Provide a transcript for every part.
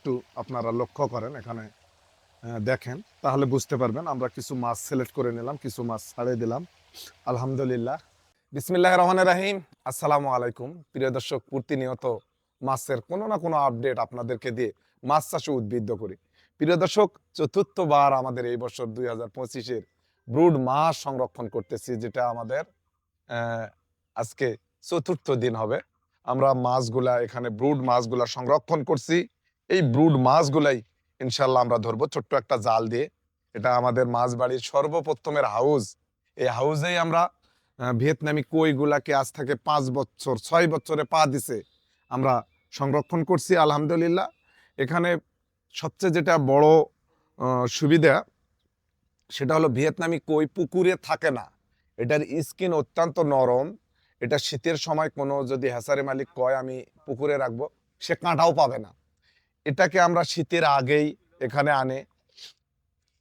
একটু আপনারা লক্ষ্য করেন, এখানে দেখেন, তাহলে বুঝতে পারবেন আমরা কিছু মাছ সিলেক্ট করে নিলাম, কিছু মাছ ছাড়িয়ে দিলাম। আলহামদুলিল্লাহ। বিসমিল্লাহ রহমান রাহিম। আসসালামু আলাইকুম। প্রিয় দর্শক, প্রতিনিয়ত মাছের কোনো না কোনো আপডেট আপনাদেরকে দিয়ে মাছ চাষে উদ্বুদ্ধ করি। প্রিয় দর্শক, চতুর্থবার আমাদের এই বছর দুই হাজার পঁচিশের ব্রুড মাছ সংরক্ষণ করতেছি, যেটা আমাদের আজকে চতুর্থ দিন হবে। আমরা মাছগুলা, এখানে ব্রুড মাছগুলা সংরক্ষণ করছি। এই ব্রুড মাছগুলাই ইনশাল্লাহ আমরা ধরবো। ছোট্ট একটা জাল দিয়ে। এটা আমাদের মাছ বাড়ির সর্বপ্রথমের হাউস এই হাউসেই আমরা ভিয়েতনামি কইগুলাকে আজ থেকে পাঁচ বছর, ছয় বছরে পা দিছে। আমরা সংরক্ষণ করছি, আলহামদুলিল্লাহ। এখানে সবচেয়ে যেটা বড় সুবিধা, সেটা হলো ভিয়েতনামি কই পুকুরে থাকে না। এটার স্কিন অত্যন্ত নরম। এটা শীতের সময় কোনো যদি হ্যাসারি মালিক কয়, আমি পুকুরে রাখব সে কাঁটাও পাবে না। এটাকে আমরা শীতের আগেই এখানে আনে।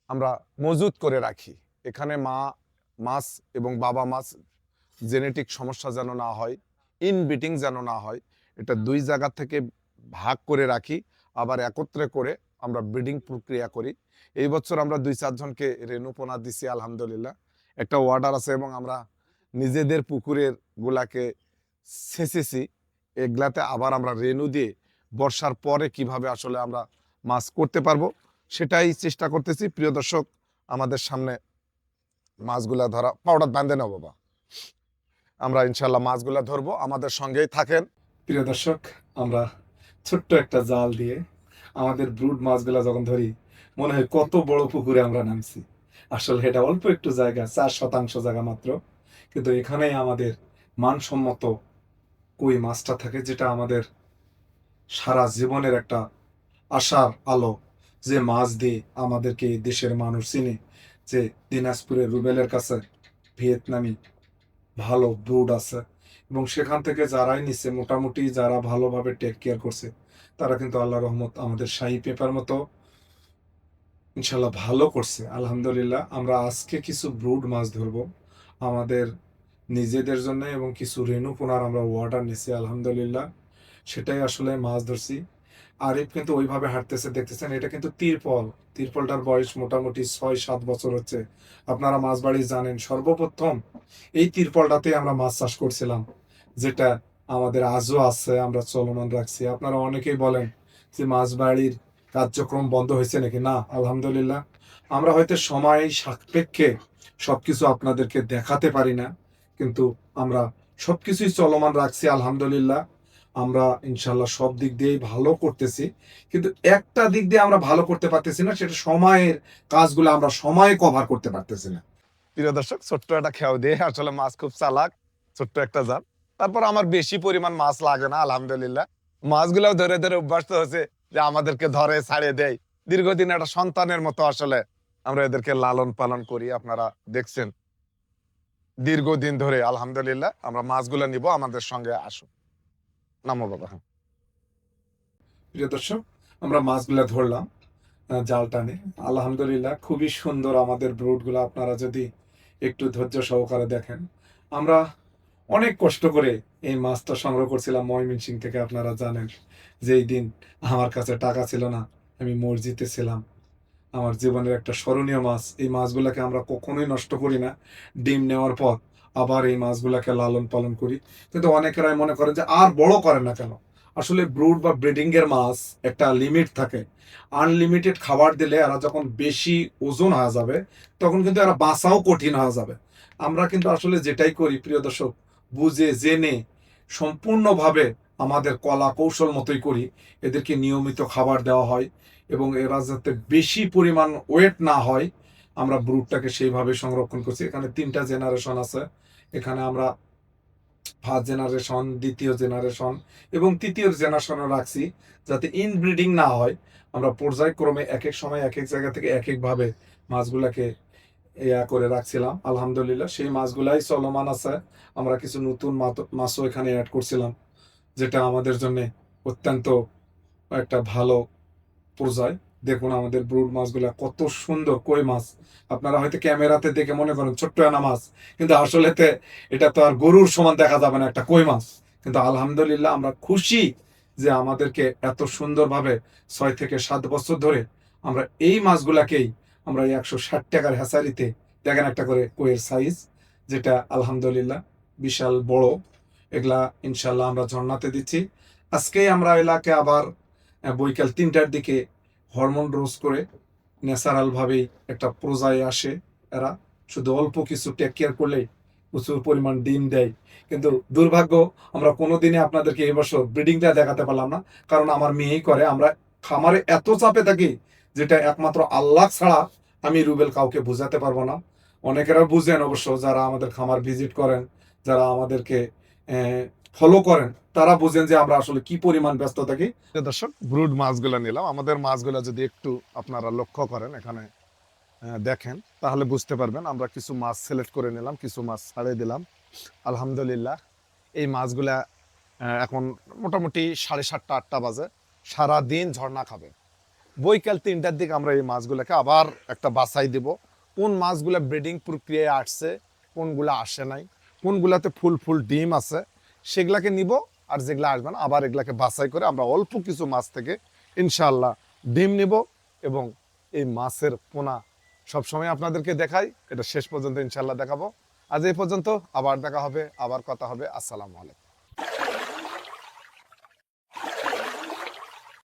আমরা মজুত করে রাখি। এখানে মা মাছ এবং বাবা মাছ জেনেটিক সমস্যা যেন না হয় ইনবিটিং যেন না হয়, এটা দুই জায়গা থেকে ভাগ করে রাখি, আবার একত্রে করে আমরা ব্রিডিং প্রক্রিয়া করি। এই বছর আমরা দুই চারজনকে রেণুপনা দিছি, আলহামদুলিল্লাহ। একটা ওয়ার্ডার আছে এবং আমরা নিজেদের পুকুরের গুলাকে ছেঁচেছি এগুলাতে আবার আমরা রেণু দিয়ে বর্ষার পরে কীভাবে আসলে আমরা মাছ করতে পারব, সেটাই চেষ্টা করতেছি। প্রিয় দর্শক, আমাদের সামনে মাছগুলা ধরা, পাউডার বাঁধে নাও বাবা। আমরা ইনশাল্লাহ মাছগুলা ধরবো, আমাদের সঙ্গেই থাকেন। প্রিয় দর্শক, আমরা ছোট্ট একটা জাল দিয়ে আমাদের ব্রুড মাছগুলা যখন ধরি, মনে হয় কত বড় পুকুরে আমরা নামছি। আসলে এটা অল্প একটু জায়গা, চার শতাংশ জায়গা মাত্র। কিন্তু এখানেই আমাদের মানসম্মত কই মাছটা থাকে, যেটা আমাদের সারা জীবনের একটা আশার আলো যে মাছ দিয়ে আমাদেরকে দেশের মানুষ চিনে যে দিনাজপুরের রুবেলের কাছে ভিয়েতনামি ভালো ব্রুড আছে। এবং সেখান থেকে যারাই নিচ্ছে মোটামুটি যারা ভালোভাবে টেক কেয়ার করছে, তারা কিন্তু আল্লাহ রহমত আমাদের শাহি পেপার মতো ইনশাল্লাহ ভালো করছে। আলহামদুলিল্লাহ, আমরা আজকে কিছু ব্রুড মাছ ধরবো আমাদের নিজেদের জন্য এবং কিছু রেণু পোনার আমরা ওয়াটার নিছি, আলহামদুলিল্লাহ। সেটাই আসলে মাছ ধরছি। আরিফ কিন্তু ওইভাবে হাঁটতেছে, দেখতেছেন, এটা কিন্তু তিরপল। তিরপলটার বয়স মোটামুটি ছয় সাত বছর হচ্ছে। আপনারা মাছ বাড়ি জানেন, সর্বপ্রথম এই তিরপলটাতে আমরা মাছ চাষ করছিলাম। যেটা আমাদের আজও আছে, আমরা চলমান রাখছি। আপনারা অনেকেই বলেন যে মাছ বাড়ির কার্যক্রম বন্ধ হয়েছে নাকি? না, আলহামদুলিল্লাহ। আমরা হয়তো সময় সাপেক্ষে সবকিছু আপনাদেরকে দেখাতে পারি না, কিন্তু আমরা সবকিছুই চলমান রাখছি, আলহামদুলিল্লাহ। আমরা ইনশাল্লাহ সব দিক দিয়েই ভালো করতেছি। কিন্তু একটা দিক দিয়ে আমরা ভালো করতে পারতেছি না, সেটা সময়ের কাজগুলো আমরা সময়ে কভার করতে পারতেছি না। প্রিয় দর্শক, ছোট্ট একটা খেয়াও দিয়ে, আসলে মাছ খুব চালাক, ছোট্ট একটা জাল তারপর আমার বেশি পরিমাণ মাছ লাগে না, আলহামদুলিল্লাহ। মাছগুলো ধরে ধরে অভ্যস্ত হয়েছে যে আমাদেরকে ধরে ছাড়িয়ে দেয় দীর্ঘদিন একটা সন্তানের মতো আসলে আমরা এদেরকে লালন পালন করি, আপনারা দেখছেন। দীর্ঘদিন ধরে, আলহামদুলিল্লাহ, আমরা মাছগুলো নিব, আমাদের সঙ্গে আসুন। নামো বাবা হ্যাঁ। প্রিয় দর্শক, আমরা মাছগুলা ধরলাম জাল টানে। আলহামদুলিল্লাহ, খুবই সুন্দর আমাদের ব্রুটগুলো আপনারা যদি একটু ধৈর্য সহকারে দেখেন। আমরা অনেক কষ্ট করে এই মাছটা সংগ্রহ করছিলাম ময়মনসিং থেকে, আপনারা জানেন যেই দিন আমার কাছে টাকা ছিল না, আমি মসজিদে ছিলাম। আমার জীবনের একটা স্মরণীয় মাছ। এই মাছগুলোকে আমরা কখনোই নষ্ট করি না। ডিম নেওয়ার পর আবার এই মাছগুলোকে লালন পালন করি। কিন্তু অনেকেরাই মনে করেন যে আর বড় করে না কেন? আসলে ব্রুড বা ব্রিডিং এর মাছ একটা লিমিট থাকে। আনলিমিটেড খাবার দিলে এরা যখন বেশি ওজন হয়ে যাবে, তখন কিন্তু এরা বাঁচাও কঠিন হয়ে যাবে। আমরা কিন্তু আসলে যেটাই করি, প্রিয় দর্শক, বুঝে, জেনে, সম্পূর্ণভাবে আমাদের কলা কৌশল মতোই করি। এদেরকে নিয়মিত খাবার দেওয়া হয় এবং এরা যাতে বেশি পরিমাণ ওয়েট না হয়, আমরা ব্রুডটাকে সেইভাবে সংরক্ষণ করছি। এখানে তিনটা জেনারেশন আছে। এখানে আমরা ফার্স্ট জেনারেশন দ্বিতীয় জেনারেশন এবং তৃতীয় জেনারেশনও রাখছি যাতে ইনব্রিডিং না হয়। আমরা পর্যায়ক্রমে এক এক সময় এক এক জায়গা থেকে এক একভাবে মাছগুলাকে ইয়া করে রাখছিলাম। আলহামদুলিল্লাহ, সেই মাছগুলাই চলমান আছে। আমরা কিছু নতুন মাছও এখানে অ্যাড করছিলাম, যেটা আমাদের জন্য অত্যন্ত একটা ভালো পর্যায়। দেখুন আমাদের ব্রুড মাছগুলা কত সুন্দর কই মাছ। আপনারা হয়তো ক্যামেরাতে দেখে মনে করেন ছোট্ট আনা মাছ, কিন্তু আসলেতে এটা তো আর গরুর সমান দেখা যাবে না একটা কই মাছ। কিন্তু আলহামদুলিল্লাহ আমরা খুশি যে আমাদেরকে এত সুন্দরভাবে ছয় থেকে সাত বছর ধরে আমরা এই মাছগুলাকেই আমরা একশো ষাট টাকার হ্যাচারিতে, দেখেন একটা করে কোয়ের সাইজ যেটা আলহামদুলিল্লাহ বিশাল বড়। এগুলা ইনশাল্লাহ আমরা ঝর্ণাতে দিচ্ছি। আজকেই আমরা এলাকে আবার বৈকাল তিনটার দিকে হরমোন রোজ করে ন্যাচারাল ভাবেই একটা প্রজায় আসে এরা। শুধু অল্প কিছু টেক কেয়ার করলেই প্রচুর পরিমাণ ডিম দেয়। কিন্তু দুর্ভাগ্য, আমরা কোনোদিনই আপনাদেরকে এবছর ব্রিডিংটা দেখাতে পারলাম না। কারণ আমার মেয়েই করে, আমরা খামারে এত চাপে থাকি, যেটা একমাত্র আল্লাহ ছাড়া আমি রুবেল কাউকে বোঝাতে পারব না। অনেকেরা বুঝেন অবশ্য যারা আমাদের খামার ভিজিট করেন, যারা আমাদেরকে ফলো করেন, তারা বুঝেন যে আমরা আসলে কি পরিমাণ ব্যস্ত থাকি দর্শক ব্রুড মাছগুলো নিলাম। আমাদের মাছগুলো যদি একটু আপনারা লক্ষ্য করেন, এখানে দেখেন, তাহলে বুঝতে পারবেন আমরা কিছু মাছ সিলেক্ট করে নিলাম, কিছু মাছ ছাড়িয়ে দিলাম। আলহামদুলিল্লাহ, এই মাছগুলা এখন মোটামুটি সাড়ে সাতটা, আটটা বাজে। সারা দিন ঝর্ণা খাবে। বৈকাল তিনটার দিকে আমরা এই মাছগুলোকে আবার একটা বাছাই দেব। কোন মাছগুলা ব্রিডিং প্রক্রিয়ায় আসছে, কোনগুলা আসে নাই, কোনগুলাতে ফুল ফুল ডিম আছে সেগুলাকে নিব আর যেগুলো আসবে না, আবার এগুলাকে বাছাই করে আমরা অল্প কিছু মাছ থেকে ইনশাল্লাহ ডিম নিব এবং এই মাছের পোনা সবসময় আপনাদেরকে দেখাই। এটা শেষ পর্যন্ত ইনশাল্লাহ দেখাবো। আজ এই পর্যন্ত আবার দেখা হবে, আবার কথা হবে। আসসালামু আলাইকুম।